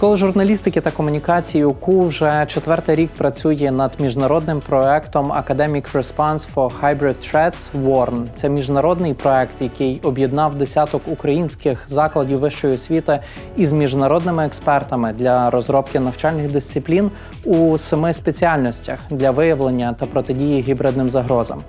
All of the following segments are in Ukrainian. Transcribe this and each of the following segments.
Школа журналістики та комунікації УКУ вже четвертий рік працює над міжнародним проектом Academic Response for Hybrid Threats WARN. Це міжнародний проект, який об'єднав десяток українських закладів вищої освіти із міжнародними експертами для розробки навчальних дисциплін у семи спеціальностях для виявлення та протидії гібридним загрозам.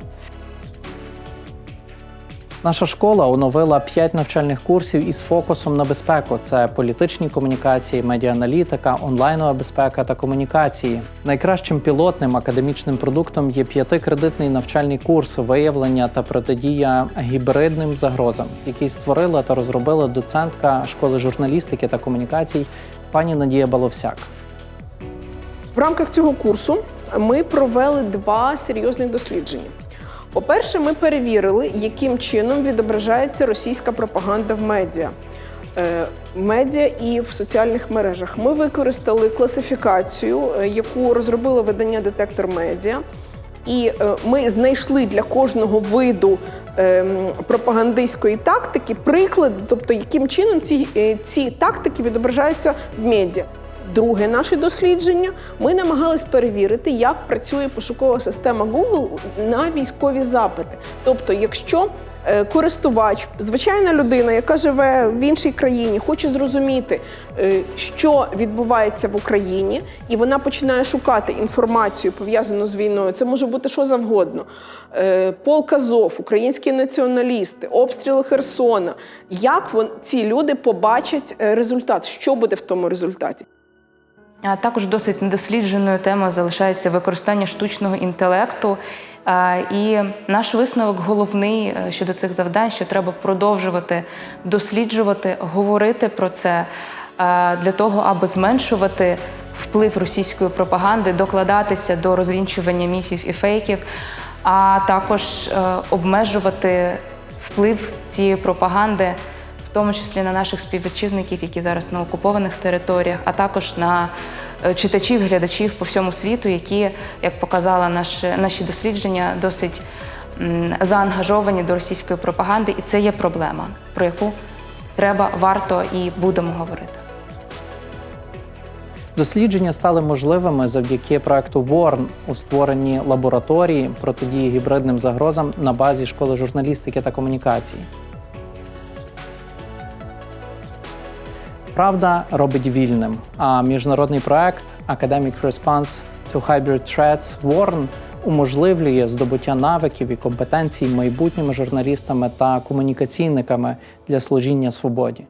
Наша школа оновила 5 навчальних курсів із фокусом на безпеку: це політичні комунікації, медіаналітика, онлайнова безпека та комунікації. Найкращим пілотним академічним продуктом є п'ятикредитний навчальний курс виявлення та протидія гібридним загрозам, який створила та розробила доцентка школи журналістики та комунікацій пані Надія Баловсяк. В рамках цього курсу ми провели два серйозних дослідження. По-перше, ми перевірили, яким чином відображається російська пропаганда в медіа. Е, Медіа і в соціальних мережах. Ми використали класифікацію, е, яку розробило видання Детектор Медіа. І е, ми знайшли для кожного виду пропагандистської тактики приклади, тобто яким чином ці, ці тактики відображаються в медіа. Друге наше дослідження ми намагались перевірити, як працює пошукова система Google на військові запити. Тобто, якщо е, користувач, звичайна людина, яка живе в іншій країні, хоче зрозуміти, е, що відбувається в Україні, і вона починає шукати інформацію пов'язану з війною. Це може бути що завгодно. Е, Полк Азов, українські націоналісти, обстріли Херсона. Як вон, ці люди побачать результат? Що буде в тому результаті? А також досить недослідженою темою залишається використання штучного інтелекту. І наш висновок головний е, щодо цих завдань, що треба продовжувати досліджувати, говорити про це е, для того, аби зменшувати вплив російської пропаганди, докладатися до розвінчування міфів і фейків, а також е, обмежувати вплив цієї пропаганди тому числі на наших співвітчизників, які зараз на окупованих територіях, а також на е, читачів, глядачів по всьому світу, які, як показали наші, наші дослідження, досить заангажовані до російської пропаганди, і це є проблема, про яку треба, варто і будемо говорити. Дослідження стали можливими завдяки проекту WARN у створенні лабораторії протидії гібридним загрозам на базі школи журналістики та комунікації. Правда робить вільним, а міжнародний проект Academic Response to Hybrid Threats WARN уможливлює здобуття навиків і компетенцій майбутніми журналістами та комунікаційниками для служіння свободі.